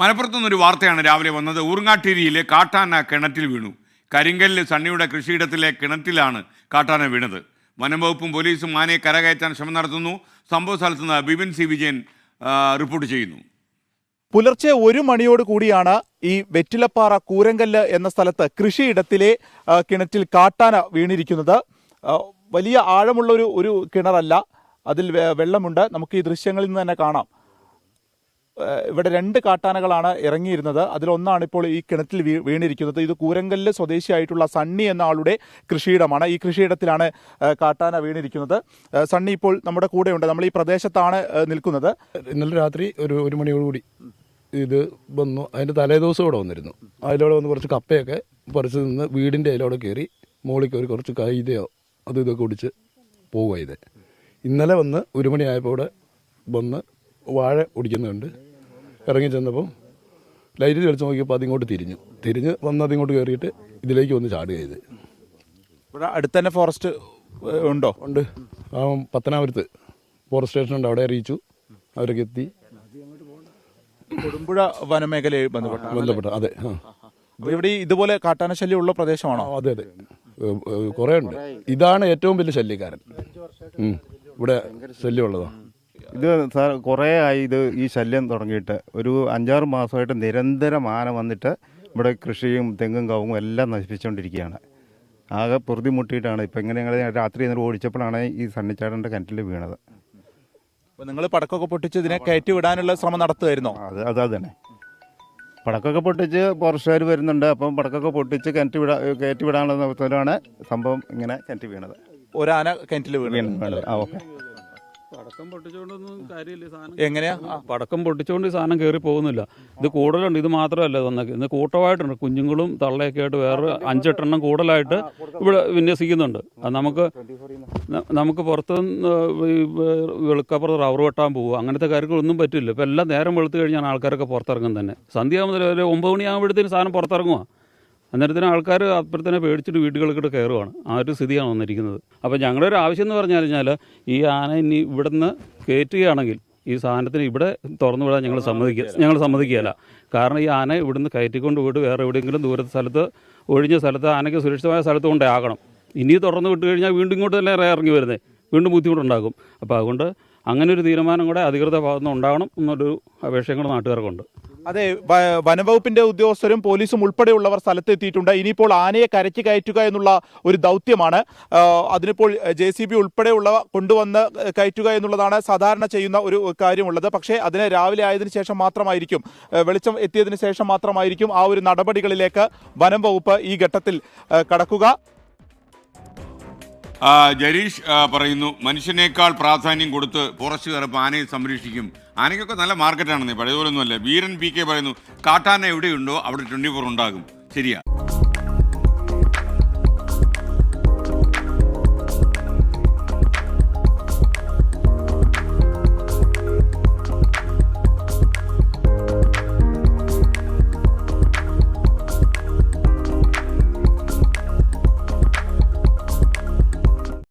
മലപ്പുറത്തു നിന്നൊരു വാർത്തയാണ് രാവിലെ വന്നത്. ഊർങ്ങാട്ടിരിയിലെ കാട്ടാന കിണറ്റിൽ വീണു. കരിങ്കല്ല് സണ്ണിയുടെ കൃഷിയിടത്തിലെ കിണറ്റിലാണ് കാട്ടാന വീണത്. വനംവകുപ്പും പോലീസും ആനയെ കരകയറ്റാൻ ശ്രമം നടത്തുന്നു. സംഭവ സ്ഥലത്ത് നിന്ന് ബിപിൻ സി വിജയൻ റിപ്പോർട്ട് ചെയ്യുന്നു. പുലർച്ചെ ഒരു മണിയോട് കൂടിയാണ് ഈ വെറ്റിലപ്പാറ കൂരങ്കല്ല് എന്ന സ്ഥലത്ത് കൃഷിയിടത്തിലെ കിണറ്റിൽ കാട്ടാന വീണിരിക്കുന്നത്. വലിയ ആഴമുള്ള ഒരു ഒരു കിണറല്ല. അതിൽ വെള്ളമുണ്ട്. നമുക്ക് ഈ ദൃശ്യങ്ങളിൽ നിന്ന് തന്നെ കാണാം. ഇവിടെ രണ്ട് കാട്ടാനകളാണ് ഇറങ്ങിയിരുന്നത്. അതിലൊന്നാണ് ഇപ്പോൾ ഈ കിണറ്റിൽ വീ വീണിരിക്കുന്നത്. ഇത് കൂരങ്കല്ല് സ്വദേശിയായിട്ടുള്ള സണ്ണി എന്ന ആളുടെ കൃഷിയിടമാണ്. ഈ കൃഷിയിടത്തിലാണ് കാട്ടാന വീണിരിക്കുന്നത്. സണ്ണി ഇപ്പോൾ നമ്മുടെ കൂടെയുണ്ട്. നമ്മൾ ഈ പ്രദേശത്താണ് നിൽക്കുന്നത്. ഇന്നലെ രാത്രി ഒരു ഒരു മണിയോടുകൂടി ഇത് വന്നു. അതിന്റെ തലേ ദിവസം ഇവിടെ വന്നിരുന്നു. അതിലൂടെ വന്ന് കുറച്ച് കപ്പയൊക്കെ പറിച്ച് നിന്ന് വീടിന്റെ അതിലൂടെ കയറി മുകളിൽ കയറി കുറച്ച് കൈതയോ അത് ഇതൊക്കെ കുടിച്ച് പോവുക ഇത്. ഇന്നലെ വന്ന് ഒരു മണിയായപ്പോൾ ഇവിടെ വന്ന് വാഴ ഒടിക്കുന്നുണ്ട്. ഇറങ്ങി ചെന്നപ്പോൾ ലൈറ്റ് തെളിച്ച് നോക്കിയപ്പോൾ അതിങ്ങോട്ട് തിരിഞ്ഞു. തിരിഞ്ഞ് വന്ന് അതിങ്ങോട്ട് കയറിയിട്ട് ഇതിലേക്ക് വന്ന് ചാടുക ചെയ്ത്. ഇവിടെ അടുത്ത് തന്നെ ഫോറസ്റ്റ് ഉണ്ടോ? ഉണ്ട്. ആ പത്തനാപുരത്ത് ഫോറസ്റ്റ് സ്റ്റേഷൻ ഉണ്ട്. അവിടെ അറിയിച്ചു. അവരൊക്കെ എത്തി. കൊടുമ്പുഴ വനമേഖലയിൽ ബന്ധപ്പെട്ട ബന്ധപ്പെട്ട അതെ. ആ. ഇവിടെ ഇതുപോലെ കാട്ടാന ശല്യം ഉള്ള പ്രദേശമാണോ? അതെ അതെ. കുറേ ഉണ്ട്. ഇതാണ് ഏറ്റവും വലിയ ശല്യക്കാരൻ. ഇവിടെ ശല്യമുള്ളതാണ് ഇത് സാർ കുറേ ആയി ഇത് ഈ ശല്യം തുടങ്ങിയിട്ട് ഒരു അഞ്ചാറ് മാസമായിട്ട് നിരന്തരം ആന വന്നിട്ട് ഇവിടെ കൃഷിയും തെങ്ങും കവുങ്ങും എല്ലാം നശിപ്പിച്ചുകൊണ്ടിരിക്കുകയാണ്. ആകെ പൊറുതി മുട്ടിയിട്ടാണ് ഇപ്പം ഇങ്ങനെ ഞങ്ങൾ രാത്രി എന്നിട്ട് ഓടിച്ചപ്പോഴാണ് ഈ സണ്ണിച്ചാടന്റെ കിണറ്റിൽ വീണത്. അപ്പോൾ നിങ്ങൾ പടക്കമൊക്കെ പൊട്ടിച്ച് ഇതിനെ കയറ്റി വിടാനുള്ള ശ്രമം നടത്തുമായിരുന്നോ അത് അതാ തന്നെ പടക്കമൊക്കെ പൊട്ടിച്ച് ഫോറസ്റ്റുകാർ വരുന്നുണ്ട്. അപ്പം പടക്കമൊക്കെ പൊട്ടിച്ച് കിണറ്റ് വിടാ കയറ്റി വിടാനുള്ള അവസരമാണ് സംഭവം ഇങ്ങനെ കിണറ്റ് വീണത്. ഒരാന കിണറ്റിൽ വീണു വീണത്. വീണത്. ആ ഓക്കെ. പടക്കം പൊട്ടിച്ചുകൊണ്ടൊന്നും കാര്യമില്ല സാധനം എങ്ങനെയാ? പടക്കം പൊട്ടിച്ചുകൊണ്ട് ഈ സാധനം കയറി പോകുന്നില്ല. ഇത് കൂടുതലുണ്ട് ഇത് മാത്രമല്ല വന്നേക്ക്. ഇത് കൂട്ടമായിട്ടുണ്ട് കുഞ്ഞുങ്ങളും തള്ളയൊക്കെ ആയിട്ട് വേറെ അഞ്ചെട്ടെണ്ണം കൂടുതലായിട്ട് ഇവിടെ വിന്യസിക്കുന്നുണ്ട്. അത് നമുക്ക് നമുക്ക് പുറത്ത് വെളുക്കപ്പുറത്ത് റബ്ബർ വെട്ടാൻ പോകുക അങ്ങനത്തെ കാര്യങ്ങളൊന്നും പറ്റില്ല. ഇപ്പം എല്ലാം നേരം വെളുത്ത് കഴിഞ്ഞാൽ ആൾക്കാരൊക്കെ പുറത്തിറങ്ങും തന്നെ. സന്ധ്യ മുതൽ ഒരു ഒമ്പത് മണിയാകുമ്പോഴത്തേന് സാധനം പുറത്തിറങ്ങുക അന്നേരത്തിന് ആൾക്കാർ അപ്പുറത്തന്നെ പേടിച്ചിട്ട് വീടുകൾക്കിട്ട് കയറുവാണ്. ആ ഒരു സ്ഥിതിയാണ് വന്നിരിക്കുന്നത്. അപ്പോൾ ഞങ്ങളുടെ ഒരു ആവശ്യം എന്ന് പറഞ്ഞു കഴിഞ്ഞാൽ ഈ ആന ഇനി ഇവിടുന്ന് കയറ്റുകയാണെങ്കിൽ ഈ സാധനത്തിന് ഇവിടെ തുറന്നു വിടാൻ ഞങ്ങൾ സമ്മതിക്കുക ഞങ്ങൾ സമ്മതിക്കുകയല്ല. കാരണം ഈ ആന ഇവിടുന്ന് കയറ്റിക്കൊണ്ട് വിട്ട് വേറെ എവിടെയെങ്കിലും ദൂരത്തെ സ്ഥലത്ത് ഒഴിഞ്ഞ സ്ഥലത്ത് ആനയ്ക്ക് സുരക്ഷിതമായ സ്ഥലത്ത് കൊണ്ടേ ആകണം. ഇനി തുറന്നു വിട്ട് കഴിഞ്ഞാൽ വീണ്ടും ഇങ്ങോട്ട് തന്നെ ഇറങ്ങി വരുന്നത് വീണ്ടും ബുദ്ധിമുട്ടുണ്ടാകും. അപ്പോൾ അതുകൊണ്ട് അങ്ങനെ ഒരു തീരുമാനം കൂടെ അധികൃത ഭാഗത്തുനിന്ന് ഉണ്ടാകണം എന്നൊരു അപേക്ഷയും കൂടെ നാട്ടുകാർക്കുണ്ട്. അതെ വനംവകുപ്പിന്റെ ഉദ്യോഗസ്ഥരും പോലീസും ഉൾപ്പെടെയുള്ളവർ സ്ഥലത്തെത്തിയിട്ടുണ്ട്. ഇനിയിപ്പോൾ ആനയെ കരച്ചു കയറ്റുക എന്നുള്ള ഒരു ദൗത്യമാണ്. അതിനിപ്പോൾ ജെ സി ബി ഉൾപ്പെടെയുള്ളവ കൊണ്ടുവന്ന് കയറ്റുക എന്നുള്ളതാണ് സാധാരണ ചെയ്യുന്ന ഒരു കാര്യമുള്ളത്. പക്ഷേ അതിനെ രാവിലെ ആയതിനു ശേഷം മാത്രമായിരിക്കും വെളിച്ചം എത്തിയതിനു ശേഷം മാത്രമായിരിക്കും ആ ഒരു നടപടികളിലേക്ക് വനം വകുപ്പ് ഈ ഘട്ടത്തിൽ കടക്കുക. ജരീഷ് പറയുന്നു മനുഷ്യനേക്കാൾ പ്രാധാന്യം കൊടുത്ത് പുറച്ചു കയറപ്പോൾ ആനയെ സംരക്ഷിക്കും. ആനയ്ക്കൊക്കെ നല്ല മാർക്കറ്റാണെന്നേ പഴയപോലൊന്നുമല്ല. വീരൻ പി കെ പറയുന്നു കാട്ടാന എവിടെയുണ്ടോ അവിടെ ട്വന്റി ഫോർ ഉണ്ടാകും. ശരിയാ.